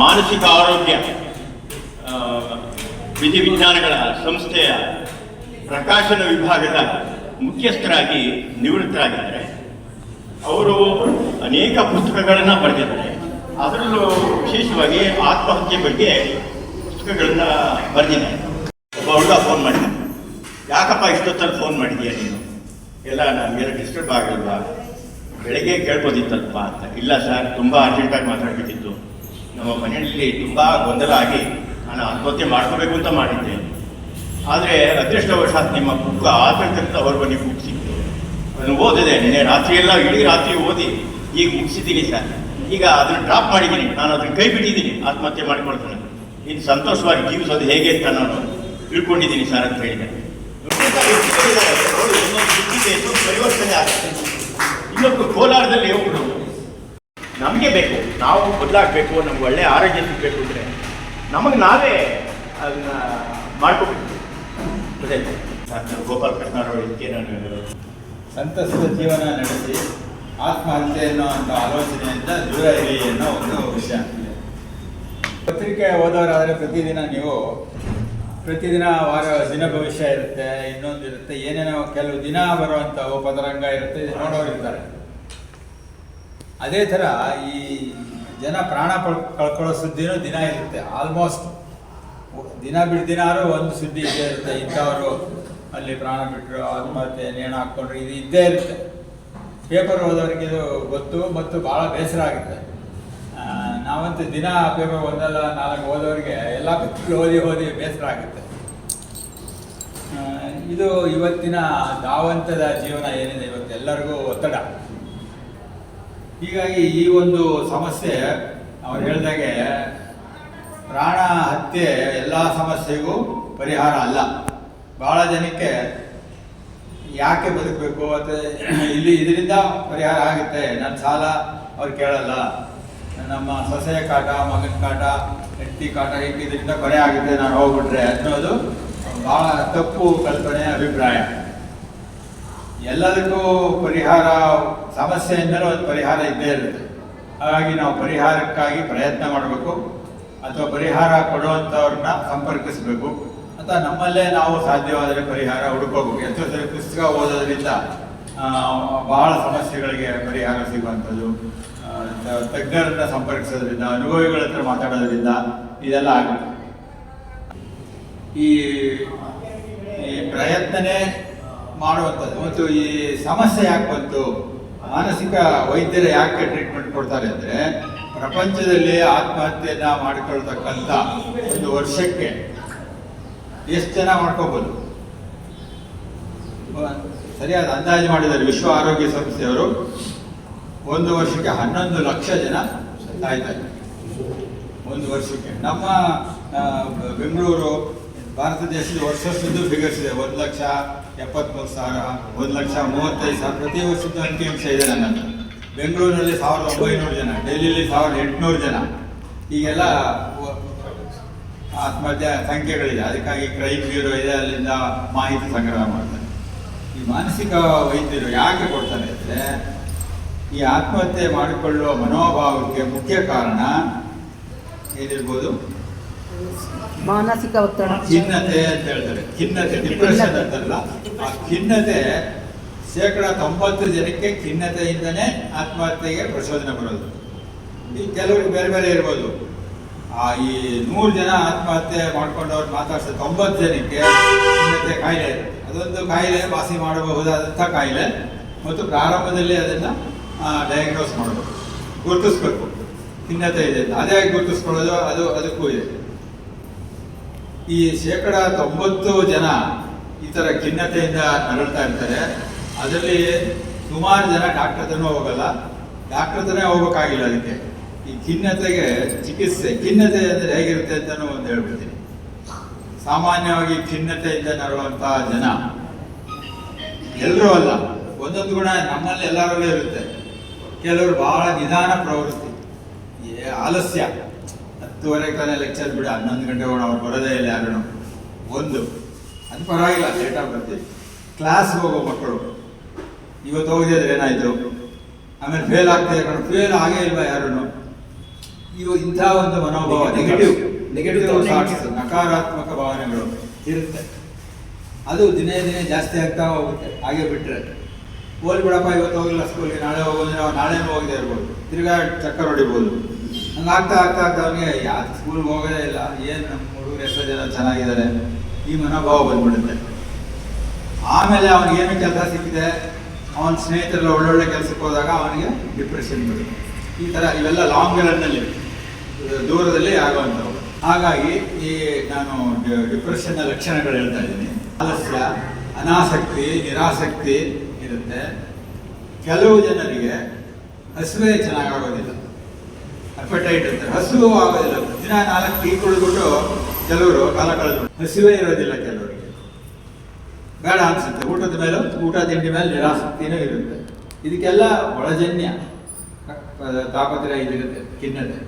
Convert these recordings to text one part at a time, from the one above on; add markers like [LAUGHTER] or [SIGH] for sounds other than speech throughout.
ಮಾನಸಿಕ ಆರೋಗ್ಯ ವಿಧಿ ವಿಜ್ಞಾನಗಳ ಸಂಸ್ಥೆಯ ಪ್ರಕಾಶನ ವಿಭಾಗದ ಮುಖ್ಯಸ್ಥರಾಗಿ ನಿವೃತ್ತರಾಗಿದ್ದಾರೆ. ಅವರು ಅನೇಕ ಪುಸ್ತಕಗಳನ್ನು ಬರೆದಿದ್ದಾರೆ. ಅದರಲ್ಲೂ ವಿಶೇಷವಾಗಿ ಆತ್ಮಹತ್ಯೆ ಬಗ್ಗೆ ಪುಸ್ತಕಗಳನ್ನು ಬರೆದಿದ್ದಾರೆ. ಒಬ್ಬ ಹುಡುಗ ಫೋನ್ ಮಾಡಿದ. ಯಾಕಪ್ಪ ಇಷ್ಟೊತ್ತಲ್ಲಿ ಫೋನ್ ಮಾಡಿದೀಯ ನೀನು? ಎಲ್ಲ ನಮಗೆಲ್ಲ ಡಿಸ್ಟರ್ಬ್ ಆಗಲ್ವಾ? ಬೆಳಗ್ಗೆ ಕೇಳ್ಬೋದಿತ್ತಲ್ಪ ಅಂತ. ಇಲ್ಲ ಸರ್ ತುಂಬ ಅರ್ಜೆಂಟಾಗಿ ಮಾತಾಡಬೇಕಿತ್ತು. ನಮ್ಮ ಮನೆಯಲ್ಲಿ ತುಂಬ ಗೊಂದಲ ಆಗಿ ನಾನು ಆತ್ಮಹತ್ಯೆ ಮಾಡ್ಕೋಬೇಕು ಅಂತ ಮಾಡಿದ್ದೆ. ಆದರೆ ಅದೃಷ್ಟವಶಾತ್ ನಿಮ್ಮ ಬುಕ್ ಆತಂಕಂತ ಬನ್ನಿ ಬುಕ್ ಸಿಕ್ತು ಅದನ್ನು ಓದಿದೆ. ನಿನ್ನೆ ರಾತ್ರಿ ಎಲ್ಲ ಇಡೀ ರಾತ್ರಿ ಓದಿ ಈಗ ಮುಗಿಸಿದ್ದೀನಿ ಸರ್. ಈಗ ಅದನ್ನು ಡ್ರಾಪ್ ಮಾಡಿದ್ದೀನಿ. ನಾನು ಅದನ್ನು ಕೈ ಬಿಟ್ಟಿದ್ದೀನಿ ಆತ್ಮಹತ್ಯೆ ಮಾಡ್ಕೊಳ್ತೇನೆ. ಇನ್ನು ಸಂತೋಷವಾಗಿ ಜೀವಿಸೋದು ಹೇಗೆ ಅಂತ ನಾನು ತಿಳ್ಕೊಂಡಿದ್ದೀನಿ ಸರ್ ಅಂತ ಹೇಳಿದೆ. ಪರಿವರ್ತನೆ ಆಗುತ್ತೆ. ಇನ್ನೊಬ್ಬರು ಕೋಲಾರದಲ್ಲಿ ಒಬ್ಬರು ನಮಗೆ ಬೇಕು, ನಾವು ಬದಲಾಗಬೇಕು, ನಮ್ಗೆ ಒಳ್ಳೆ ಆರೋಗ್ಯ ಸಿಗಬೇಕು ಅಂದರೆ ನಮಗೆ ನಾವೇ ಅದನ್ನ ಮಾಡ್ಕೋಬೇಕು. ಗೊತ್ತಾಯ್ತು? ನಾನು ಗೋಪಾಲ್ ಇದಕ್ಕೆ ನಾನು ಸಂತಸದ ಜೀವನ ನಡೆಸಿ, ಆತ್ಮಹತ್ಯೆ ಅನ್ನೋ ಆಲೋಚನೆಯಿಂದ ದೂರ ಇರಿ ಅನ್ನೋ ಒಂದು ವಿಷಯ. ಪತ್ರಿಕೆ ಓದೋರಾದರೆ ಪ್ರತಿದಿನ ನೀವು, ಪ್ರತಿದಿನ ವಾರ ದಿನ ಭವಿಷ್ಯ ಇರುತ್ತೆ, ಇನ್ನೊಂದು ಇರುತ್ತೆ, ಏನೇನೋ ಕೆಲವು ದಿನ ಬರುವಂಥ ಪದರಂಗ ಇರುತ್ತೆ ನೋಡೋರು ಇರ್ತಾರೆ ಅದೇ ಥರ ಈ ಜನ ಪ್ರಾಣ ಪಳ್, ಕಳ್ಕೊಳ್ಳೋ ಸುದ್ದಿನೂ ದಿನ ಇರುತ್ತೆ ಆಲ್ಮೋಸ್ಟ್ ದಿನ ಬಿಡ್ದಿನಾರು ದಿನಾರು ಒಂದು ಸುದ್ದಿ ಇದ್ದೇ ಇರುತ್ತೆ, ಇಂಥವರು ಅಲ್ಲಿ ಪ್ರಾಣ ಬಿಟ್ಟರು ಆತ್ಮಹತ್ಯೆ, ನೇಣು ಹಾಕ್ಕೊಂಡ್ರು, ಇದು ಇದ್ದೇ ಇರುತ್ತೆ. ಪೇಪರ್ ಓದೋರಿಗೆ ಇದು ಗೊತ್ತು ಮತ್ತು ಭಾಳ ಬೇಸರ ಆಗುತ್ತೆ. ನಾವಂತೂ ದಿನ ಪೇಪರ್ ಒಂದಲ್ಲ, ನಾಲ್ಕು ಓದೋರಿಗೆ ಎಲ್ಲ ಪೇಪರ್ ಓದಿ ಓದಿ ಬೇಸರ ಆಗುತ್ತೆ. ಇದು ಇವತ್ತಿನ ದಾವಂತದ ಜೀವನ ಏನಿದೆ ಇವತ್ತು ಎಲ್ಲರಿಗೂ ಒತ್ತಡ. ಹೀಗಾಗಿ ಈ ಒಂದು ಸಮಸ್ಯೆ ಅವ್ರು ಹೇಳ್ದಾಗೆ ಪ್ರಾಣ ಹತ್ಯೆ ಎಲ್ಲ ಸಮಸ್ಯೆಗೂ ಪರಿಹಾರ ಅಲ್ಲ. ಬಹಳ ಜನಕ್ಕೆ ಯಾಕೆ ಬದುಕಬೇಕು ಅಥವಾ ಇಲ್ಲಿ ಇದರಿಂದ ಪರಿಹಾರ ಆಗುತ್ತೆ. ನನ್ನ ಸಾಲ ಅವ್ರು ಕೇಳಲ್ಲ. ನಮ್ಮ ಸೊಸೆಯ ಕಾಟ, ಮಗನ ಕಾಟ, ಹೆಂಡತಿ ಕಾಟ ಹೀಗೆ ಇದರಿಂದ ಕೊನೆ ಆಗುತ್ತೆ. ನಾನು ಹೋಗ್ಬಿಟ್ರೆ. ಅನ್ನೋದು ಭಾಳ ತಪ್ಪು ಕಲ್ಪನೆ, ಅಭಿಪ್ರಾಯ. ಎಲ್ಲದಕ್ಕೂ ಪರಿಹಾರ, ಸಮಸ್ಯೆಯಿಂದಲೂ ಅದು ಪರಿಹಾರ ಇದ್ದೇ ಇರುತ್ತೆ. ಹಾಗಾಗಿ ನಾವು ಪರಿಹಾರಕ್ಕಾಗಿ ಪ್ರಯತ್ನ ಮಾಡಬೇಕು. ಅಥವಾ ಪರಿಹಾರ ಕೊಡುವಂಥವ್ರನ್ನ ಸಂಪರ್ಕಿಸಬೇಕು. ಅಥವಾ ನಮ್ಮಲ್ಲೇ ನಾವು ಸಾಧ್ಯವಾದರೆ ಪರಿಹಾರ ಹುಡುಕೋಬೇಕು ಎಷ್ಟೋ ಸರಿ ಪುಸ್ತಕ ಓದೋದ್ರಿಂದ ಬಹಳ ಸಮಸ್ಯೆಗಳಿಗೆ ಪರಿಹಾರ ಸಿಗುವಂಥದ್ದು. ತಜ್ಞರನ್ನ ಸಂಪರ್ಕಿಸೋದ್ರಿಂದ, ಅನುಭವಿಗಳ ಹತ್ರ ಮಾತಾಡೋದ್ರಿಂದ ಇದೆಲ್ಲ ಆಗುತ್ತೆ. ಈ ಪ್ರಯತ್ನನೇ ಮಾಡುವಂಥದ್ದು. ಮತ್ತು ಈ ಸಮಸ್ಯೆ ಯಾಕೆ ಬಂತು? ಮಾನಸಿಕ ವೈದ್ಯರು ಯಾಕೆ ಟ್ರೀಟ್ಮೆಂಟ್ ಕೊಡ್ತಾರೆ ಅಂದರೆ, ಪ್ರಪಂಚದಲ್ಲಿ ಆತ್ಮಹತ್ಯೆಯನ್ನ ಮಾಡಿಕೊಳ್ತಕ್ಕಂಥ ಒಂದು ವರ್ಷಕ್ಕೆ ಎಷ್ಟು ಜನ ಮಾಡ್ಕೋಬೋದು? ಸರಿಯಾದ ಅಂದಾಜು ಮಾಡಿದ್ದಾರೆ ವಿಶ್ವ ಆರೋಗ್ಯ ಸಂಸ್ಥೆಯವರು. ಒಂದು ವರ್ಷಕ್ಕೆ ಹನ್ನೊಂದು ಲಕ್ಷ ಜನ ಸಾಯ್ತಾರೆ ಒಂದು ವರ್ಷಕ್ಕೆ. ನಮ್ಮ ಬೆಂಗಳೂರು, ಭಾರತ ದೇಶದ ವರ್ಷದ್ದು ಫಿಗರ್ಸ್ ಇದೆ ಒಂದು ಲಕ್ಷ ಎಪ್ಪತ್ಮೂರು ಸಾವಿರ, ಒಂದು ಲಕ್ಷ ಮೂವತ್ತೈದು ಸಾವಿರ, ಪ್ರತಿ ವರ್ಷದ ಅಂಕಿಅಂಶ ಇದೆ ನನ್ನ ಬೆಂಗಳೂರಿನಲ್ಲಿ ಬೆಂಗಳೂರಲ್ಲಿ ಸಾವಿರದ ಒಂಬೈನೂರು ಜನ, ಡೆಲ್ಲಿಲಿ ಸಾವಿರದ ಎಂಟುನೂರು ಜನ. ಈಗೆಲ್ಲ ಆತ್ಮಹತ್ಯೆ ಸಂಖ್ಯೆಗಳಿದೆ. ಅದಕ್ಕಾಗಿ ಕ್ರೈಮ್ ಬ್ಯೂರೋ ಇದೆ, ಅಲ್ಲಿಂದ ಮಾಹಿತಿ ಸಂಗ್ರಹ ಮಾಡ್ತಾರೆ. ಈ ಮಾನಸಿಕ ವೈದ್ಯರು ಯಾಕೆ ಕೊಡ್ತಾರೆ ಅಂದರೆ, ಈ ಆತ್ಮಹತ್ಯೆ ಮಾಡಿಕೊಳ್ಳುವ ಮನೋಭಾವಕ್ಕೆ ಮುಖ್ಯ ಕಾರಣ ಏನಿರ್ಬೋದು? ಮಾನಸಿಕ ಒತ್ತಡ. ಖಿನ್ನತೆ ಅಂತ ಹೇಳ್ತಾರೆ. ಖಿನ್ನತೆ ಡಿಪ್ರೆಷನ್ ಅಂತಲ್ಲ. ಆ ಖಿನ್ನತೆ ಶೇಕಡ ತೊಂಬತ್ತು ಜನಕ್ಕೆ ಖಿನ್ನತೆಯಿಂದನೇ ಆತ್ಮಹತ್ಯೆಗೆ ಪ್ರಚೋದನೆ ಬರೋದು. ಈ ಕೆಲವರಿಗೆ ಬೇರೆ ಬೇರೆ ಇರ್ಬೋದು. ಆ ಈ ನೂರು ಜನ ಆತ್ಮಹತ್ಯೆ ಮಾಡ್ಕೊಂಡವ್ರು ಮಾತಾಡ್ತಾರೆ ತೊಂಬತ್ತು ಜನಕ್ಕೆ ಖಿನ್ನತೆ ಕಾಯಿಲೆ ಅದೊಂದು ಕಾಯಿಲೆ ವಾಸಿ ಮಾಡಬಹುದಾದಂಥ ಕಾಯಿಲೆ. ಮತ್ತು ಪ್ರಾರಂಭದಲ್ಲಿ ಅದನ್ನು ಡಯಾಗ್ನೋಸ್ ಮಾಡಬೇಕು. ಗುರುತಿಸ್ಬೇಕು. ಖಿನ್ನತೆ ಇದೆ ಅದೇ ಅದೇ ಗುರುತಿಸ್ಕೊಳ್ಳೋದು ಅದು ಅದಕ್ಕೂ ಇದೆ. ಈ ಶೇಕಡ ತೊಂಬತ್ತು ಜನ ಈ ಥರ ಖಿನ್ನತೆಯಿಂದ ನರಳ್ತಾ ಇರ್ತಾರೆ. ಅದರಲ್ಲಿ ಸುಮಾರು ಜನ ಡಾಕ್ಟರ್ ಹತ್ರನೂ ಹೋಗಲ್ಲ. ಡಾಕ್ಟರ್ ಹತ್ರನೇ ಹೋಗಬೇಕಾಗಿಲ್ಲ ಅದಕ್ಕೆ. ಈ ಖಿನ್ನತೆಗೆ ಚಿಕಿತ್ಸೆ, ಖಿನ್ನತೆ ಅಂದರೆ ಹೇಗಿರುತ್ತೆ ಅಂತಲೂ ಒಂದು ಹೇಳ್ಬಿಡ್ತೀನಿ. ಸಾಮಾನ್ಯವಾಗಿ ಖಿನ್ನತೆಯಿಂದ ನರಳುವಂಥ ಜನ ಎಲ್ಲರೂ ಅಲ್ಲ. ಒಂದೊಂದು ಗುಣ ನಮ್ಮಲ್ಲಿ ಎಲ್ಲರಲ್ಲೂ ಇರುತ್ತೆ. ಕೆಲವರು ಬಹಳ ನಿಧಾನ ಪ್ರವೃತ್ತಿ ಆಲಸ್ಯ. ಹತ್ತುವರೆ ತಾನೇ ಲೆಕ್ಚರ್ ಬಿಡಿ ಹನ್ನೊಂದು ಗಂಟೆ ಹೋಗೋಣ ಅವ್ರು ಬರೋದೇ ಇಲ್ಲ ಯಾರು ಒಂದು ಅದು ಪರವಾಗಿಲ್ಲ ಲೇಟಾಗಿ ಬರ್ತೀವಿ. ಕ್ಲಾಸ್ಗೆ ಹೋಗೋ ಮಕ್ಕಳು. ಇವತ್ತು ಹೋಗಿದ್ರೆ ಏನಾಯ್ತು? ಆಮೇಲೆ ಫೇಲ್ ಆಗ್ತಾ ಇರೋಣ ಫೇಲ್ ಆಗೇ ಇಲ್ವಾ ಯಾರು ಇವು ಇಂಥ ಒಂದು ಮನೋಭಾವ ನೆಗೆಟಿವ್ ನೆಗೆಟಿವ್ ಥಾಟ್ಸ್ ನಕಾರಾತ್ಮಕ ಭಾವನೆಗಳು ಇರುತ್ತೆ. ಅದು ದಿನೇ ದಿನೇ ಜಾಸ್ತಿ ಆಗ್ತಾ ಹೋಗುತ್ತೆ ಹಾಗೆ ಬಿಟ್ಟರೆ ಹೋಲ್ ಬಿಡಪ್ಪ ಇವತ್ತು ಹೋಗಿಲ್ಲ ಸ್ಕೂಲ್ಗೆ ನಾಳೆ ಹೋಗೋದ್ರೆ ನಾವು ನಾಳೆನೂ ಹೋಗದೆ ಇರ್ಬೋದು. ತಿರ್ಗಾ ಚಕ್ಕರ್ ಹೊಡಿಬೋದು. ಹಂಗೆ ಆಗ್ತಾ ಆಗ್ತಾ ಅವನಿಗೆ ಯಾಕೆ ಸ್ಕೂಲ್ಗೆ ಹೋಗೋದೇ ಇಲ್ಲ. ಏನು ನಮ್ಮ ಹುಡುಗರು ಎಷ್ಟೋ ಜನ ಚೆನ್ನಾಗಿದ್ದಾರೆ. ಈ ಮನೋಭಾವ ಬಂದ್ಬಿಡುತ್ತೆ. ಆಮೇಲೆ ಅವ್ನಿಗೆ ಏನು ಕೆಲಸ ಸಿಕ್ಕಿದೆ? ಅವನ ಸ್ನೇಹಿತರೆಲ್ಲ ಒಳ್ಳೊಳ್ಳೆ ಕೆಲಸಕ್ಕೆ ಹೋದಾಗ ಅವನಿಗೆ ಡಿಪ್ರೆಷನ್ ಬರುತ್ತೆ. ಈ ಥರ ಇವೆಲ್ಲ ಲಾಂಗ್ ರನ್ನಲ್ಲಿ ದೂರದಲ್ಲಿ ಆಗುವಂಥವು. ಹಾಗಾಗಿ ಈ ನಾನು ಡಿಪ್ರೆಷನ್ನ ಲಕ್ಷಣಗಳು ಹೇಳ್ತಾ ಇದ್ದೀನಿ. ಆಲಸ್ಯ, ಅನಾಸಕ್ತಿ, ನಿರಾಸಕ್ತಿ ಇರುತ್ತೆ. ಕೆಲವು ಜನರಿಗೆ ಹಸುವೆ ಚೆನ್ನಾಗಾಗೋದಿಲ್ಲ ಅಪಟೈಟ್ ಅಂತ. ಹಸಿವು ಆಗೋದಿಲ್ಲ. ದಿನ ನಾಲ್ಕು ಟೀ ಕುಡಿದ್ಬಿಟ್ಟು ಕೆಲವರು ಕಾಲ ಕಳೆದು ಹಸಿವೇ ಇರೋದಿಲ್ಲ ಕೆಲವರಿಗೆ. ಬೇಡ ಅನ್ಸುತ್ತೆ. ಊಟದ ಮೇಲೆ ಊಟ ತಿಂಡಿ ಮೇಲೆ ನಿರಾಸಕ್ತಿನೂ ಇರುತ್ತೆ. ಇದಕ್ಕೆಲ್ಲ ಒಳಜನ್ಯ. ತಾಪತ್ರಯ ತಾಪತ್ರೆ ಇದಿರುತ್ತೆ ಖಿನ್ನತೆ.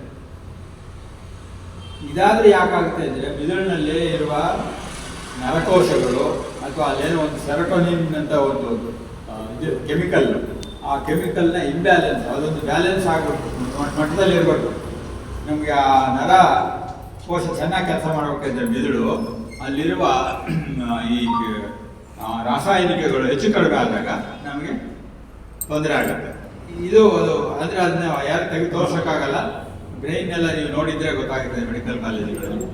ಇದಾದ್ರೆ ಯಾಕಾಗುತ್ತೆ ಅಂದ್ರೆ ಮಿದುಳಿನಲ್ಲಿ ಇರುವ ನರಕೋಶಗಳು ಅಥವಾ ಅಲ್ಲೇನೋ ಒಂದು ಸೆರಟೋನಿನ್ ಅಂತ ಒಂದು ಕೆಮಿಕಲ್ ಆ ಕೆಮಿಕಲ್ನ ಇಂಬ್ಯಾಲೆನ್ಸ್ ಅದೊಂದು ಬ್ಯಾಲೆನ್ಸ್ ಆಗಬೇಕು ಮಟ್ಟದಲ್ಲಿ ಇರಬೇಕು ನಮಗೆ ಆ ನರ ಕೋಶ ಚೆನ್ನಾಗಿ ಕೆಲಸ ಮಾಡಬೇಕಂದ್ರೆ ಮಿದುಳು, ಅಲ್ಲಿರುವ ಈ ರಾಸಾಯನಿಕಗಳು ಹೆಚ್ಚು ಕಡಿಮೆ ಆದಾಗ ನಮಗೆ ತೊಂದರೆ ಆಗುತ್ತೆ. ಇದು ಅದು ಅಂದರೆ ಅದನ್ನ ಯಾರು ತೆಗೆದು ತೋರ್ಸೋಕ್ಕಾಗಲ್ಲ. ಬ್ರೈನ್ ಎಲ್ಲ ನೀವು ನೋಡಿದ್ರೆ ಗೊತ್ತಾಗುತ್ತೆ ಮೆಡಿಕಲ್ ಕಾಲೇಜುಗಳಲ್ಲಿ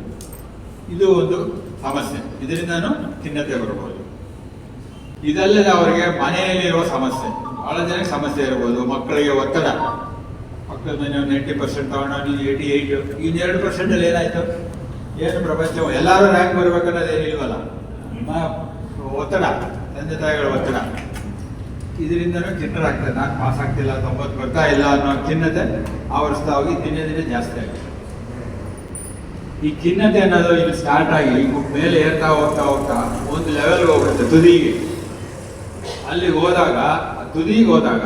ಇದು ಒಂದು ಸಮಸ್ಯೆ. ಇದರಿಂದನೂ ಖಿನ್ನತೆ ಬರಬಹುದು ಇದಲ್ಲದೆ ಅವರಿಗೆ ಮನೆಯಲ್ಲಿರುವ ಸಮಸ್ಯೆ. ಬಹಳ ಜನಕ್ಕೆ ಸಮಸ್ಯೆ ಇರ್ಬೋದು, ಮಕ್ಕಳಿಗೆ ಒತ್ತಡ. ಮಕ್ಕಳ ಮೇಲೆ ನೈಂಟಿ ಪರ್ಸೆಂಟ್ ತಗೊಂಡು ಏಯ್ಟಿ ಏಯ್ಟ್ ಇನ್ನು ಎರಡು ಪರ್ಸೆಂಟಲ್ಲಿ ಏನಾಯ್ತು? ಏನು ಪ್ರಪಂಚ, ಎಲ್ಲರೂ ರ್ಯಾಂಕ್ ಬರ್ಬೇಕನ್ನೋದು ಏನಿಲ್ವಲ್ಲ? ನಿಮ್ಮ ಒತ್ತಡ, ತಂದೆ ತಾಯಿಗಳ ಒತ್ತಡ. ಇದರಿಂದನೂ ಚಿನ್ನರಾಗ್ತದೆ ನಾನು ಪಾಸ್ ಆಗ್ತಿಲ್ಲ, ತೊಂಬತ್ತು ಬರ್ತಾ ಇಲ್ಲ ಅನ್ನೋ ಖಿನ್ನತೆ ಆವರಿಸ್ತಾ ಹೋಗಿ ದಿನ ದಿನೇ ಜಾಸ್ತಿ ಆಗುತ್ತೆ. ಈ ಖಿನ್ನತೆ ಅನ್ನೋದು ಇಲ್ಲಿ ಸ್ಟಾರ್ಟ್ ಆಗಿ ಮೇಲೆ ಏರ್ತಾ ಹೋಗ್ತಾ ಹೋಗ್ತಾ ಒಂದು ಲೆವೆಲ್ಗೆ ಹೋಗುತ್ತೆ ತುದಿಗೆ. ಅಲ್ಲಿ ಹೋದಾಗ ತುದಿಗೆ ಹೋದಾಗ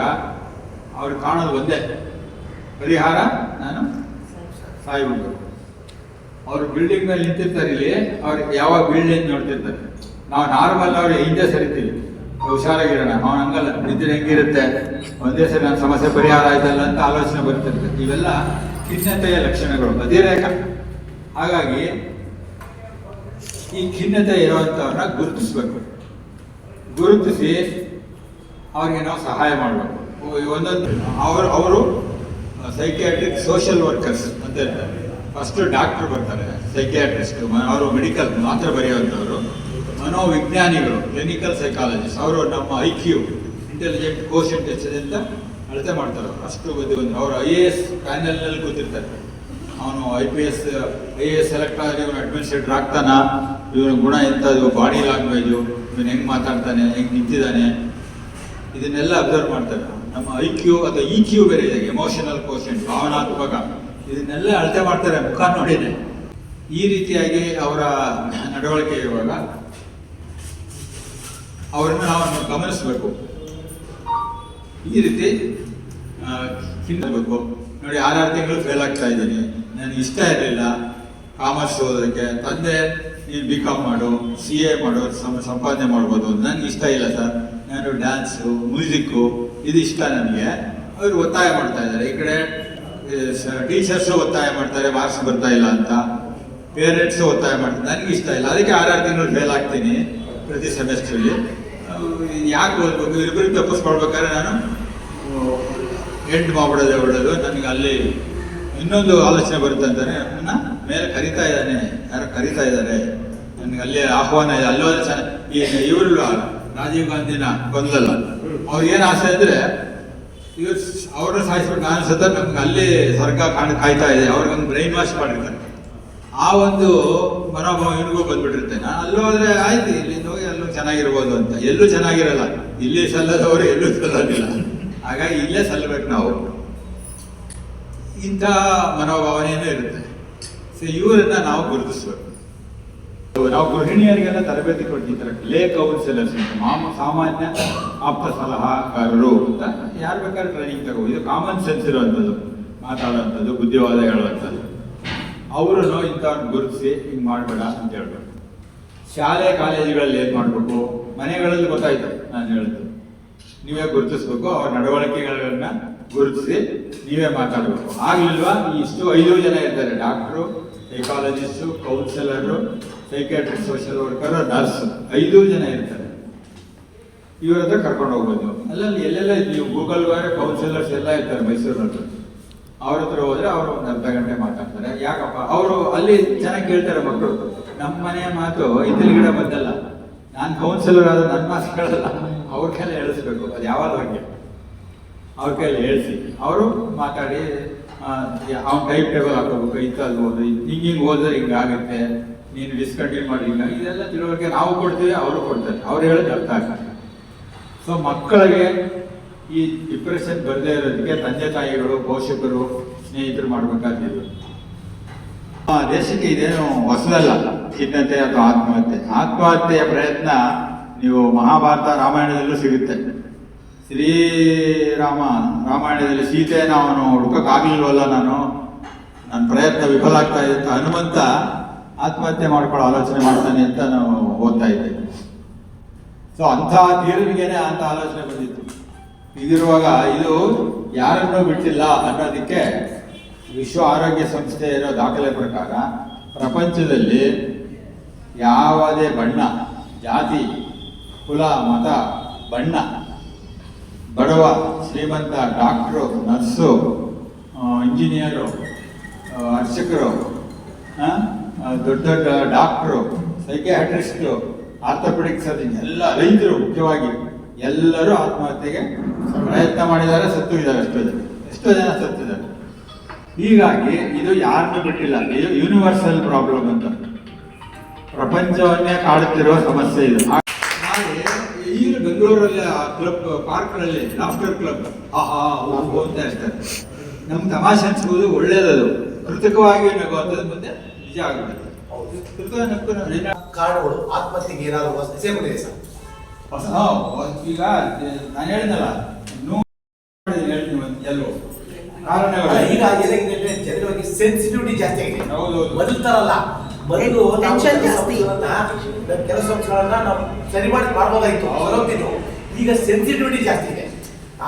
ಅವ್ರು ಕಾಣೋದು ಒಂದೇ. ಪರಿಹಾರ ನಾನು ಸಾಯಿಬಿಟ್ಟು ಅವರು ಬಿಲ್ಡಿಂಗ್ ಮೇಲೆ ನಿಂತಿರ್ತಾರೆ ಇಲ್ಲಿ ಅವ್ರಿಗೆ ಯಾವಾಗ ಬಿಲ್ಡಿಂಗ್ ನೋಡ್ತಿರ್ತಾರೆ. ನಾವು ನಾರ್ಮಲ್ ಅವ್ರಿಗೆ ಹಿಂದೆ ಸರಿತೀವಿ. ಹುಷಾರಾಗಿರೋಣ, ಅವ್ನು ಹಂಗಲ್ಲ, ನಿದ್ರೆ ಹೆಂಗಿರುತ್ತೆ? ಒಂದೇ ಸರಿ ನನ್ನ ಸಮಸ್ಯೆ ಪರಿಹಾರ ಆಯ್ತಲ್ಲ ಅಂತ ಆಲೋಚನೆ ಬರ್ತಿರ್ತದೆ ಇವೆಲ್ಲ ಖಿನ್ನತೆಯ ಲಕ್ಷಣಗಳು, ಅತಿರೇಕ. ಹಾಗಾಗಿ ಈ ಖಿನ್ನತೆ ಇರುವಂಥವ್ರನ್ನ ಗುರುತಿಸ್ಬೇಕು. ಗುರುತಿಸಿ ಅವ್ರಿಗೆ ನಾವು ಸಹಾಯ ಮಾಡಬೇಕು. ಒಂದೊಂದು ಅವರು ಅವರು ಸೈಕಿಯಾಟ್ರಿಕ್ ಸೋಷಿಯಲ್ ವರ್ಕರ್ಸ್ ಅಂತ ಇರ್ತಾರೆ. ಫಸ್ಟ್ ಡಾಕ್ಟರ್ ಬರ್ತಾರೆ ಸೈಕಿಯಾಟ್ರಿಸ್ಟ್ ಅವರು ಮೆಡಿಕಲ್ ಮಾತ್ರ ಬರೆಯುವಂಥವ್ರು. ಮನೋವಿಜ್ಞಾನಿಗಳು ಕ್ಲಿನಿಕಲ್ ಸೈಕಾಲಜಿಸ್ಟ್ ಅವರು ನಮ್ಮ ಐ ಕ್ಯೂ ಇಂಟೆಲಿಜೆಂಟ್ ಕೋಶೆಂಟ್ ಎಷ್ಟಿದೆ ಅಂತ ಅಳತೆ ಮಾಡ್ತಾರೆ. ಅಷ್ಟು ಬುದ್ಧಿ ಬಂದು ಅವರು ಐ ಎ ಎಸ್ ಪ್ಯಾನಲ್ನಲ್ಲಿ ಕೂತಿರ್ತಾರೆ. ಅವನು I P S I A S select ಆಗಿ ಇವನು ಅಡ್ಮಿನಿಸ್ಟ್ರೇಟರ್ ಆಗ್ತಾನ? ಇವನ ಗುಣ ಎಂಥದ್ದು? ಬಾಡಿ ಲ್ಯಾಂಗ್ವೇಜು ಇವನು ಹೆಂಗೆ ಮಾತಾಡ್ತಾನೆ? ಹೆಂಗೆ ನಿಂತಿದ್ದಾನೆ? ಇದನ್ನೆಲ್ಲ ಅಬ್ಸರ್ವ್ ಮಾಡ್ತಾರೆ ನಮ್ಮ ಐ ಕ್ಯೂ ಅಥವಾ ಇ ಕ್ಯೂ ಬೇರೆ ಇದೆ ಎಮೋಷನಲ್ ಕೋಶನ್ ಭಾವನಾತ್ಮಕ. ಇದನ್ನೆಲ್ಲ ಅಳತೆ ಮಾಡ್ತಾರೆ, ಮುಖ ನೋಡಿದೆ ಈ ರೀತಿಯಾಗಿ ಅವರ ನಡವಳಿಕೆ ಇರುವಾಗ ಅವರನ್ನು ನಾವು ಗಮನಿಸಬೇಕು. ಈ ರೀತಿ ತಿನ್ನಬೇಕು ನೋಡಿ, ಆರಾರು ತಿಂಗಳು ಫೇಲ್ ಆಗ್ತಾ ಇದ್ದೀನಿ. ನನಗೆ ಇಷ್ಟ ಇರಲಿಲ್ಲ. ಕಾಮರ್ಸ್ ಓದೋದಕ್ಕೆ. ತಂದೆ, ನೀನು ಬಿ ಕಾಮ್ ಮಾಡು ಸಿ ಎ ಮಾಡು ಸಂಪಾದನೆ ಮಾಡ್ಬೋದು. ನನಗೆ ಇಷ್ಟ ಇಲ್ಲ ಸರ್. ನಾನು ಡ್ಯಾನ್ಸು ಮ್ಯೂಸಿಕ್ಕು ಇಷ್ಟ ನನಗೆ ಅವರು ಒತ್ತಾಯ ಮಾಡ್ತಾ ಇದ್ದಾರೆ. ಈ ಕಡೆ ಟೀಚರ್ಸು ಒತ್ತಾಯ ಮಾಡ್ತಾರೆ ಮಾರ್ಕ್ಸ್ ಬರ್ತಾ ಇಲ್ಲ ಅಂತ. ಪೇರೆಂಟ್ಸು ಒತ್ತಾಯ ಮಾಡ್ತಾರೆ. ನನಗೆ ಇಷ್ಟ ಇಲ್ಲ. ಅದಕ್ಕೆ ಆರಾರು ತಿಂಗಳು ಫೇಲ್ ಆಗ್ತೀನಿ ಪ್ರತಿ ಸೆಮೆಸ್ಟ್ರಲ್ಲಿ ಯಾಕೆ ಓದ್ಬೇಕು? ಇಬ್ಬರಿಗೆ ತಪ್ಪಿಸ್ಕೊಳ್ಬೇಕಾದ್ರೆ ನಾನು ಎಂಟು ಮಾಡ್ಬಿಡೋದೇ ಒಳ್ಳೆಯದು ನನಗೆ ಅಲ್ಲಿ ಇನ್ನೊಂದು ಆಲೋಚನೆ ಬರುತ್ತೆ ಅಂತಾನೆ ನನ್ನ ಮೇಲೆ ಕರಿತಾ ಇದ್ದಾನೆ. ಯಾರು ಕರಿತಾ ಇದ್ದಾರೆ. ನನಗೆ ಅಲ್ಲಿ ಆಹ್ವಾನ ಇದೆ. ಅಲ್ಲೋದ್ರೆ ಚೆನ್ನಾಗಿ ಇವರು ರಾಜೀವ್ ಗಾಂಧಿನ ಗೊಂದಲ. ಅವ್ರಿಗೆ ಏನು ಆಸೆ ಅಂದ್ರೆ, ಇವ್ರು ಅವ್ರನ್ನ ಸಾಯಿಸ್ಬಿಟ್ಟು ನಾನು ಸತ ನಮ್ಗೆ ಅಲ್ಲಿ ಸರ್ಕಾರ ಕಾಣ್ ಕಾಯ್ತಾ ಇದೆ ಅವ್ರಿಗೊಂದು ಬ್ರೈನ್ ವಾಶ್ ಮಾಡಿರ್ತಾರೆ. ಆ ಒಂದು ಮನೋಭಾವ ಇವನಿಗೂ ಬಂದ್ಬಿಟ್ಟಿರುತ್ತೆ. ನಾನು ಅಲ್ಲೂ ಹೋದ್ರೆ ಆಯ್ತು, ಇಲ್ಲಿಂದ ಹೋಗಿ ಅಲ್ಲೂ ಚೆನ್ನಾಗಿರ್ಬೋದು ಅಂತ. ಎಲ್ಲೂ ಚೆನ್ನಾಗಿರಲ್ಲ. ಇಲ್ಲಿ ಸಲ್ಲದವರು ಎಲ್ಲೂ ಸಲ್ಲೋದಿಲ್ಲ. ಹಾಗಾಗಿ ಇಲ್ಲೇ ಸಲ್ಲಬೇಕು ನಾವು. ಇಂಥ ಮನೋಭಾವನೆಯೂ ಇರುತ್ತೆ. ಸೊ ಇವರನ್ನ ನಾವು ಗುರುತಿಸ್ಬೇಕು. ನಾವು ಗೃಹಿಣಿಯರಿಗೆಲ್ಲ ತರಬೇತಿ ಕೊಡ್ತಿದ್ದಾರೆ. ಲೇ ಕೌನ್ಸಿಲರ್ಸ್ ಮಾಮ, ಸಾಮಾನ್ಯ ಆಪ್ತ ಸಲಹಾಕಾರರು ಅಂತ. ಯಾರು ಬೇಕಾದ್ರೆ ಟ್ರೈನಿಂಗ್ ತಗೋ, ಇದು ಕಾಮನ್ ಸೆನ್ಸ್ ಇರುವಂಥದ್ದು, ಮಾತಾಡುವಂಥದ್ದು, ಬುದ್ಧಿವಾದ ಹೇಳುವಂಥದ್ದು. ಅವರನ್ನು ಇಂಥವ್ರನ್ನ ಗುರುತಿಸಿ ಹಿಂಗೆ ಮಾಡಬೇಡ ಅಂತ ಹೇಳ್ಬೇಕು. ಶಾಲೆ, ಕಾಲೇಜುಗಳಲ್ಲಿ ಏನು ಮಾಡಬೇಕು? ಮನೆಗಳಲ್ಲಿ ಗೊತ್ತಾಯ್ತು ನಾನು ಹೇಳಿದ್ದು ನೀವೇ ಗುರುತಿಸ್ಬೇಕು, ಅವ್ರ ನಡವಳಿಕೆಗಳನ್ನ ಗುರುತಿಸಿ ನೀವೇ ಮಾತಾಡಬೇಕು. ಆಗ್ಲಿಲ್ವಾ? ಇಷ್ಟು ಐದು ಜನ ಇದ್ದಾರೆ doctor psychologist counsellor psychiatric social worker nurse ಐದು ಜನ ಇರ್ತಾರೆ. ಇವರ ಹತ್ರ ಕರ್ಕೊಂಡು ಹೋಗ್ಬೋದು. ಅಲ್ಲಲ್ಲಿ ಎಲ್ಲೆಲ್ಲ ನೀವು ಗೂಗಲ್ ಕೌನ್ಸಿಲರ್ಸ್ ಎಲ್ಲ ಇರ್ತಾರೆ ಮೈಸೂರಿನಲ್ಲಿ. ಅವ್ರ ಹತ್ರ ಹೋದ್ರೆ ಅವರು ಒಂದು ಅರ್ಧ ಗಂಟೆ ಮಾತಾಡ್ತಾರೆ. ಯಾಕಪ್ಪ? ಅವರು ಅಲ್ಲಿ ಚೆನ್ನಾಗಿ ಕೇಳ್ತಾರೆ ಮಕ್ಕಳು ನಮ್ಮ ಮನೆಯ ಮಾತು ಗಿಡ ಬಂದಲ್ಲ ನಾನು ಕೌನ್ಸಿಲರ್ ಆದ್ರೆ ನನ್ನ ಮಾತು ಕೇಳಲ್ಲ ಅವ್ರ ಕೈಲಿ ಹೇಳಿಸ್ಬೇಕು. ಅದು ಯಾವಾಗ ಹಾಗೆ. ಅವ್ರ ಕೈಲಿ ಹೇಳಿಸಿ. ಅವರು ಮಾತಾಡಿ ಅವ್ನ ಟೈಪ್ ಟೇಬಲ್ ಹಾಕೋಬೇಕು ಇಂಥದ್ದು ಓದು ಹಿಂಗೆ ಹಿಂಗೆ ಹೋದ್ರೆ ಹಿಂಗೆ ಆಗುತ್ತೆ, ನೀನು ಡಿಸ್ಕಂಟಿನ್ಯೂ ಮಾಡಿ ಇದೆಲ್ಲ ತಿಳುವಳಿಕೆ ನಾವು ಕೊಡ್ತೀವಿ, ಅವರು ಕೊಡ್ತಾರೆ. ಅವ್ರು ಹೇಳೋದು ಅರ್ಥ ಆಗ್ತದೆ ಸೊ ಮಕ್ಕಳಿಗೆ ಈ ಡಿಪ್ರೆಷನ್ ಬರದೇ ಇರೋದಕ್ಕೆ ತಂದೆ ತಾಯಿಗಳು, ಪೋಷಕರು ಸ್ನೇಹಿತರು ಮಾಡಬೇಕಾದ್ದು ಆ, ದೇಶಕ್ಕೆ ಇದೇನು ಹೊಸದಲ್ಲ. ಖಿನ್ನತೆ ಅಥವಾ ಆತ್ಮಹತ್ಯೆ. ಆತ್ಮಹತ್ಯೆಯ ಪ್ರಯತ್ನ ನೀವು ಮಹಾಭಾರತ ರಾಮಾಯಣದಲ್ಲೂ ಸಿಗುತ್ತೆ. ಶ್ರೀರಾಮ ರಾಮಾಯಣದಲ್ಲಿ ಸೀತೆಯನ್ನು ಅವನು ಹುಡ್ಕೋಕ್ಕಾಗ್ಲಿಲ್ವಲ್ಲ ನಾನು? ನನ್ನ ಪ್ರಯತ್ನ ವಿಫಲ ಆಗ್ತಾ ಅಂತ ಹನುಮಂತ ಆತ್ಮಹತ್ಯೆ ಮಾಡ್ಕೊಳ್ಳೋ ಆಲೋಚನೆ ಮಾಡ್ತಾನೆ ಅಂತ ನಾವು ಓದ್ತಾ ಇದ್ದೆ ಸೊ ಅಂಥ ತೀರ್ವಿಗೆನೆ ಅಂತ ಆಲೋಚನೆ ಬಂದಿತ್ತು. ಇದಿರುವಾಗ ಇದು ಯಾರನ್ನೂ ಬಿಟ್ಟಿಲ್ಲ ಅನ್ನೋದಕ್ಕೆ ವಿಶ್ವ ಆರೋಗ್ಯ ಸಂಸ್ಥೆ ಇರೋ ದಾಖಲೆ ಪ್ರಕಾರ ಪ್ರಪಂಚದಲ್ಲಿ ಯಾವುದೇ ಬಣ್ಣ, ಜಾತಿ, ಕುಲ, ಮತ, ಬಣ್ಣ ಬಡವ, ಶ್ರೀಮಂತ ಡಾಕ್ಟ್ರು, ನರ್ಸು ಇಂಜಿನಿಯರು ಅರ್ಚಕರು ದೊಡ್ಡ ದೊಡ್ಡ ಡಾಕ್ಟ್ರು, ಸೈಕ್ಯಾಟ್ರಿಸ್ಟು, ಆರ್ಥೋಪೆಡಿಕ್ ಸರ್ಜನ್, ಎಲ್ಲ ರೈತರು ಮುಖ್ಯವಾಗಿ ಎಲ್ಲರೂ ಆತ್ಮಹತ್ಯೆಗೆ ಪ್ರಯತ್ನ ಮಾಡಿದ್ದಾರೆ, ಸತ್ತು ಇದ್ದಾರೆ ಎಷ್ಟೋ ಜನ ಎಷ್ಟೋ ಜನ ಸತ್ತಿದ್ದಾರೆ. ಹೀಗಾಗಿ ಇದು ಯಾರನ್ನು ಬಿಟ್ಟಿಲ್ಲ ಇದು ಯೂನಿವರ್ಸಲ್ ಪ್ರಾಬ್ಲಮ್ ಅಂತ. ಪ್ರಪಂಚವನ್ನೇ ಕಾಡುತ್ತಿರುವ ಸಮಸ್ಯೆ ಇದು. ಬೆಂಗಳೂರಲ್ಲಿ ಆ ಕ್ಲಬ್ ಪಾರ್ಕ್ಗಳಲ್ಲಿ ಲಾಫ್ಟರ್ ಕ್ಲಬ್ ಆಹಾ ಓಹೋ ಅಂತ ಇರ್ತಾರೆ ನಮ್ಮ ತಮಾಷೆ ಅನ್ಸ್ಬೋದು ಒಳ್ಳೇದದು. ಕೃತಕವಾಗಿ ನಗುವಂಥದ್ದು ಮುಂದೆ ನಿಜ ನಿನ್ನ- ಕಾರಣಗಳು ಆತ್ಮಹತ್ಯೆಗೆ ಏನಾದ್ರು ಹೊಸ ಕೊಟ್ಟಿದೆ ಸರ್ ಹೊಸ ಈಗ ನಾನು ಹೇಳಿದ್ನಲ್ಲ ನೋವು ಕೆಲವು ಕಾರಣಗಳು ಈಗ ಏನಾಗಿದೆ ಜನಗಳಿಗೆ ಸೆನ್ಸಿಟಿವಿಟಿ ಜಾಸ್ತಿ ಆಗಿದೆ. ಹೌದು, ಹೌದು. ಮೊದಲು ಟೆನ್ಷನ್ ಜಾಸ್ತಿ. ಅಂಶಗಳನ್ನ ನಾವು ಸರಿ ಮಾಡಿ ಮಾಡ್ಬೋದಾಗಿತ್ತು ಸರೋಗ್ತಿದ್ವು ಈಗ ಸೆನ್ಸಿಟಿವಿಟಿ ಜಾಸ್ತಿ ಇದೆ.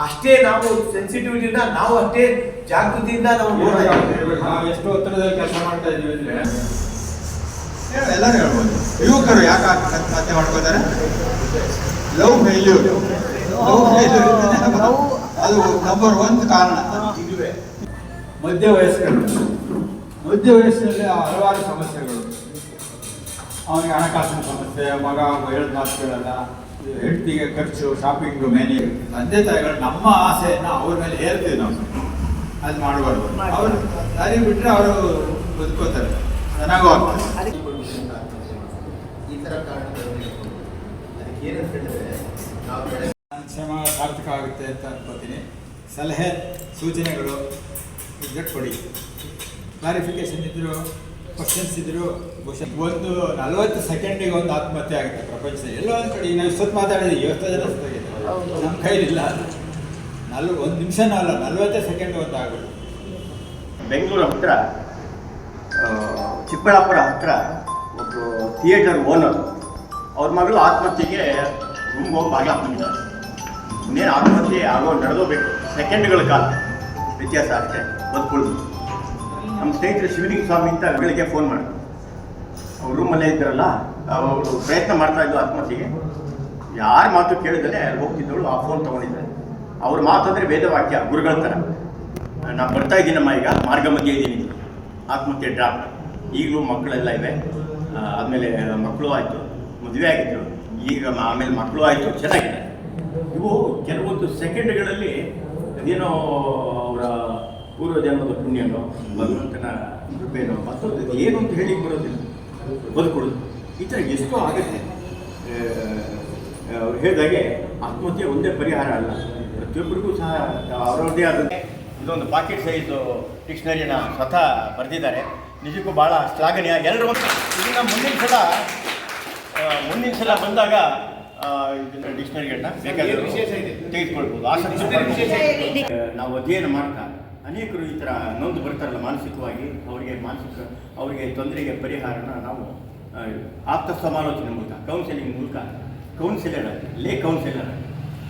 ಅಷ್ಟೇ ನಾವು ಸೆನ್ಸಿಟಿವಿಟಿನ ನಾವು ಅಷ್ಟೇ ಜಾಗೃತಿಯಿಂದ ನಾವು ನೋಡ್ಬೇಕು ನಾವು ಎಷ್ಟು ಒತ್ತಡದಲ್ಲಿ ಕೆಲಸ ಮಾಡ್ತಾ ಇದೀವಿ ಅಂದ್ರೆ. ಹೇಳು, ಎಲ್ಲರೂ ಹೇಳ್ಬೋದು. ಯುವಕರು ಯಾಕೆ ಆತ್ಮಹತ್ಯೆ ಮಾಡ್ಕೋತಾರೆ ಲವ್ ಫೇಲ್ಯೂರ್ ಲವ್ ಫೇಲ್ಯೂರ್ ಅದು ನಂಬರ್ ಒನ್ ಕಾರಣ. ಇದುವೇ. ಮಧ್ಯ ವಯಸ್ಕರು ಮಧ್ಯ ವಯಸ್ಸಿನಲ್ಲಿ ಹಲವಾರು ಸಮಸ್ಯೆಗಳು. ಅವನಿಗೆ ಹಣಕಾಸಿನ ಸಮಸ್ಯೆ ಮಗ ಹೇಳಿದ ಮಾತು ಕೇಳಲ್ಲ ಹೆಂಡತಿಗೆ ಖರ್ಚು ಶಾಪಿಂಗು ಮೇನಿ ತಂದೆ ತಾಯಿಗಳು ನಮ್ಮ ಆಸೆಯನ್ನು ಅವ್ರ ಮೇಲೆ ಹೇಳ್ತೀವಿ ನಾವು. ಅದು ಮಾಡಬಾರ್ದು. ಅವರು ದಾರಿ ಬಿಟ್ಟರೆ ಅವರು ಬದುಕೋತಾರೆ. ನನಗೂ ಆಗ್ತದೆ. ಈ ಥರ ಕಾರಣಗಳು ಅದಕ್ಕೆ ಏನಂತ ಹೇಳಿದ್ರೆ ನಾವು ಬೆಳೆ ನನ್ನ ಶ್ರಮ ಸಾರ್ಥಕ ಆಗುತ್ತೆ ಅಂತ ಅನ್ಕೋತೀನಿ. ಸಲಹೆ ಸೂಚನೆಗಳು ಕೊಡಿ. ಕ್ಲಾರಿಫಿಕೇಶನ್ ಇದ್ರು ಕ್ವಶನ್ಸ್ ಇದ್ರು ಬಹುಶಃ ಒಂದು ನಲವತ್ತು ಸೆಕೆಂಡಿಗೆ ಒಂದು ಆತ್ಮಹತ್ಯೆ ಆಗುತ್ತೆ ಪ್ರಪಂಚದಲ್ಲಿ. ಎಲ್ಲೋ ಒಂದು ಕಡೆ ನಾವು ಸುತ್ತ ಮಾತಾಡಿದ್ವಿ ಇವತ್ತು ಜನ ಸತ್ತೋಗಿದೆ. ನಮ್ಮ ಕೈಲಿಲ್ಲ. ನಲ್ವ ಒಂದು ನಿಮಿಷನೂ ಅಲ್ಲ ನಲವತ್ತೇ ಸೆಕೆಂಡ್ ಒಂದು ಆಗ್ಬಿಟ್ಟು ಬೆಂಗಳೂರು ಹತ್ರ ಚಿಕ್ಕಬಳ್ಳಾಪುರ ಹತ್ರ ಒಬ್ಬರು ಥಿಯೇಟರ್ ಓನರ್ ಅವ್ರ ಮಗಳು ಆತ್ಮಹತ್ಯೆಗೆ ರೂಮ್ಗೆ ಹೋಗಿ ಬಾಗಿಲು ಹಾಕೊಂಡಿದ್ದಾರೆ ಇನ್ನೇನು ಆತ್ಮಹತ್ಯೆ ಆಗೋ ನಡೆದೋಗ್ಬೇಕು ಸೆಕೆಂಡ್ಗಳ ಕಾಲ. ವ್ಯತ್ಯಾಸ ಅಷ್ಟೇ. ಬದುಕೊಳ್ದು ನಮ್ಮ ಸ್ನೇಹಿತರು ಶಿವಲಿಂಗ ಸ್ವಾಮಿ ಅಂತ ಬೆಳಿಗ್ಗೆ ಫೋನ್ ಮಾಡಿದ್ರು. ಅವ್ರ ರೂಮಲ್ಲೇ ಇದ್ದಾರಲ್ಲ, ಅವರು ಪ್ರಯತ್ನ ಮಾಡ್ತಾ ಇದ್ದು ಆತ್ಮಹತ್ಯೆಗೆ. ಯಾರ ಮಾತು ಕೇಳಿದಲ್ಲಿ ಅಲ್ಲಿ ಹೋಗ್ತಿದ್ದವಳು ಆ ಫೋನ್ ತೊಗೊಂಡಿದ್ದಾರೆ ಅವ್ರ ಮಾತಂದರೆ ವೇದವಾಕ್ಯ, ಗುರುಗಳ ಥರ. ನಾನು ಬರ್ತಾ ಇದ್ದೀನಮ್ಮ ಈಗ, ಮಾರ್ಗ ಮಧ್ಯೆ ಇದ್ದೀನಿ. ಆತ್ಮಹತ್ಯೆ ಡ್ರಾಪ್ ಈಗಲೂ ಮಕ್ಕಳೆಲ್ಲ ಇವೆ. ಆಮೇಲೆ ಮಕ್ಕಳು ಆಯಿತು. ಮದುವೆ ಆಗಿತ್ತು ಈಗ ಆಮೇಲೆ ಮಕ್ಕಳು ಆಯಿತು. ಚೆನ್ನಾಗಿದೆ. ಇವು ಕೆಲವೊಂದು ಸೆಕೆಂಡ್ಗಳಲ್ಲಿ ಅದೇನೋ ಅವರ ಪೂರ್ವ ಜನ್ಮದ ಪುಣ್ಯನೋ? ಭಗವಂತನ ಕೃಪೆನೋ? ಮತ್ತೊಂದು ಏನು ಅಂತ ಹೇಳಿ ಬರೋದಿಲ್ಲ ಬದುಕೊಳ್ಳೋದು ಈ ಥರ ಎಷ್ಟೋ ಆಗುತ್ತೆ. ಅವ್ರು ಹೇಳಿದಾಗೆ ಆತ್ಮಹತ್ಯೆ ಒಂದೇ ಪರಿಹಾರ ಅಲ್ಲ. ಪ್ರತಿಯೊಬ್ಬರಿಗೂ ಸಹ ಅವರದ್ದೇ ಆದ ಇದೊಂದು ಪಾಕೆಟ್ ಸೈಜು ಡಿಕ್ಷನರಿನ ಸ್ವತಃ ಬರೆದಿದ್ದಾರೆ. ನಿಜಕ್ಕೂ ಭಾಳ ಶ್ಲಾಘನೀಯ. ಎಲ್ಲರೂ ಇದನ್ನ ಮುಂದಿನ ಸಲ ಮುಂದಿನ ಸಲ ಬಂದಾಗ ಇದನ್ನ ಡಿಕ್ಷನರಿಗಳನ್ನ ಬೇಕಾದ್ರೆ ವಿಶೇಷ ಇದೆ? ತೆಗೆದುಕೊಳ್ಬೋದು. ಆಸಕ್ತಿ ಡಿಕ್ಷನರಿ ವಿಶೇಷ ಇದೆ. ನಾವು ಅಧ್ಯಯನ ಮಾಡ್ತಾ ಅನೇಕರು ಈ ಥರ ನೊಂದು ಬರ್ತಾರಲ್ಲ ಮಾನಸಿಕವಾಗಿ, ಅವರಿಗೆ ಮಾನಸಿಕ, ಅವರಿಗೆ ತೊಂದರೆಗೆ ಪರಿಹಾರನ ನಾವು ಆಪ್ತ ಸಮಾಲೋಚನೆ ಮೂಲಕ ಕೌನ್ಸಿಲಿಂಗ್ ಮೂಲಕ ಕೌನ್ಸಿಲರ್ ಲೇ ಕೌನ್ಸಿಲರ್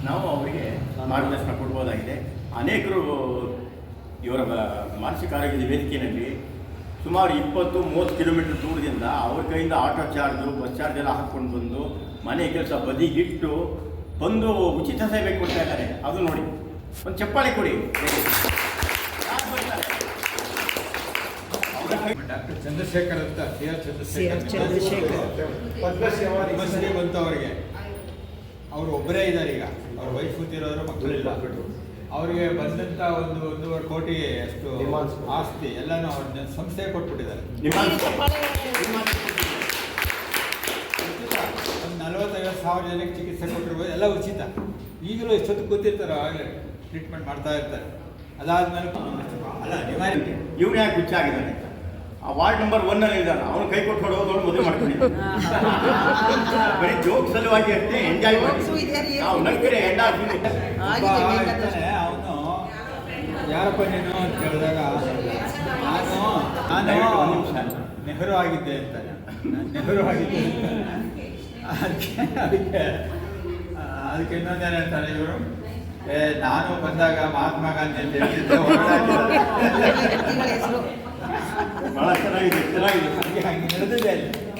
ನಾವು ಅವರಿಗೆ ಮಾರ್ಗದರ್ಶನ ಕೊಡ್ಬೋದಾಗಿದೆ. ಅನೇಕರು ಇವರ ಮಾನಸಿಕ ಆರೋಗ್ಯದ ವೇದಿಕೆಯಲ್ಲಿ ಸುಮಾರು ಇಪ್ಪತ್ತು, ಮೂವತ್ತು ಕಿಲೋಮೀಟರ್ ದೂರದಿಂದ ಅವ್ರ ಕೈಯಿಂದ ಆಟೋ ಚಾರ್ಜು, ಬಸ್ ಚಾರ್ಜ್ ಎಲ್ಲ ಹಾಕ್ಕೊಂಡು ಬಂದು ಮನೆ ಕೆಲಸ ಬದಿಗಿಟ್ಟು ಬಂದು ಉಚಿತ ಸೇವೆ ಕೊಡ್ತಾ ಇದ್ದಾರೆ. ಅದು ನೋಡಿ, ಒಂದು ಚಪ್ಪಾಳೆ ಕೊಡಿ ಯಾರ್ ಬರ್ತಾರೆ? ಅವ್ರ ಕೈ- ಡಾಕ್ಟರ್ ಚಂದ್ರಶೇಖರ್ ಅಂತ ಸಿ ಆರ್ ಚಂದ್ರಶೇಖರ್. ಪದ್ಮಶ್ರೀ ಬಂತು ಅವರಿಗೆ. ಅವರು ಒಬ್ಬರೇ ಇದ್ದಾರೆ ಈಗ. ಅವ್ರ ವೈಫ್ ಕೂತಿರೋರು ಮಕ್ಕಳಿಲ್ಲ ಅವರಿಗೆ ಬಂದಂತ ಒಂದು ಒಂದೂವರೆ ಕೋಟಿ ಅಷ್ಟು. ಆಸ್ತಿ ಎಲ್ಲಾನು ಅವ್ರ ಸಂಸ್ಥೆ ಕೊಟ್ಬಿಟ್ಟಿದ್ದಾರೆ. ಒಂದು ನಲವತ್ತೈವತ್ತು ಸಾವಿರ ಜನಕ್ಕೆ ಚಿಕಿತ್ಸೆ ಕೊಟ್ಟಿರ್ಬೋದು ಎಲ್ಲ ಉಚಿತ. ಈಗಲೂ ಎಷ್ಟೊತ್ತು ಕೂತಿರ್ತಾರೆ ಆಗಲೇ ಟ್ರೀಟ್ಮೆಂಟ್ ಮಾಡ್ತಾ ಇರ್ತಾರೆ. ಅದಾದ್ಮೇಲೆ ಅಲ್ಲ ಡಿಮ್ಯಾಂಡ್ ಇವನೇ ಯಾಕೆ ಹುಚ್ಚಾಗಿದ್ದಾನೆ ಆ ವಾರ್ಡ್ ನಂಬರ್ ಒನ್ ಅಲ್ಲಿ ಇದ್ದಾನೆ. ಅವನು ಕೈ ಕೊಟ್ಟು ಅವ್ನು ಮದುವೆ ಮಾಡ್ಕೊಂಡು [LAUGHS] ಬರೀ ಜೋಕ್ ಸಲುವಾಗಿ ಅಷ್ಟೇ ಎಂಜಾಯ್ ಮಾಡಿ. ನಾವು ನಗ್ರೆ ಎಂಡ. ಅವನು ಯಾರಪ್ಪ ನೀನು? ಅಂತ ಕೇಳಿದಾಗ ನಾನು ನಾನು ನಿಮಿಷ. ನೆಹರು ಆಗಿದ್ದೆ ಅಂತ ನಾನು ನೆಹರು ಆಗಿದ್ದೆ ಅಂತ ಅದಕ್ಕೆ ಅದಕ್ಕೆ ಅದಕ್ಕೆ ಇನ್ನೊಂದೇನು ಹೇಳ್ತಾರೆ ಇವರು? ಏ ನಾನು ಬಂದಾಗ ಮಹಾತ್ಮ ಗಾಂಧಿ ಅಂತ ಹೇಳ್ತಿದ್ದೆ [LAUGHS] ಬಹಳ ಚೆನ್ನಾಗಿದೆ ಚೆನ್ನಾಗಿದೆ. ಹಾಗೆ ಹಾಗೆ ನಡೆದಿದೆ ಅಲ್ಲಿ.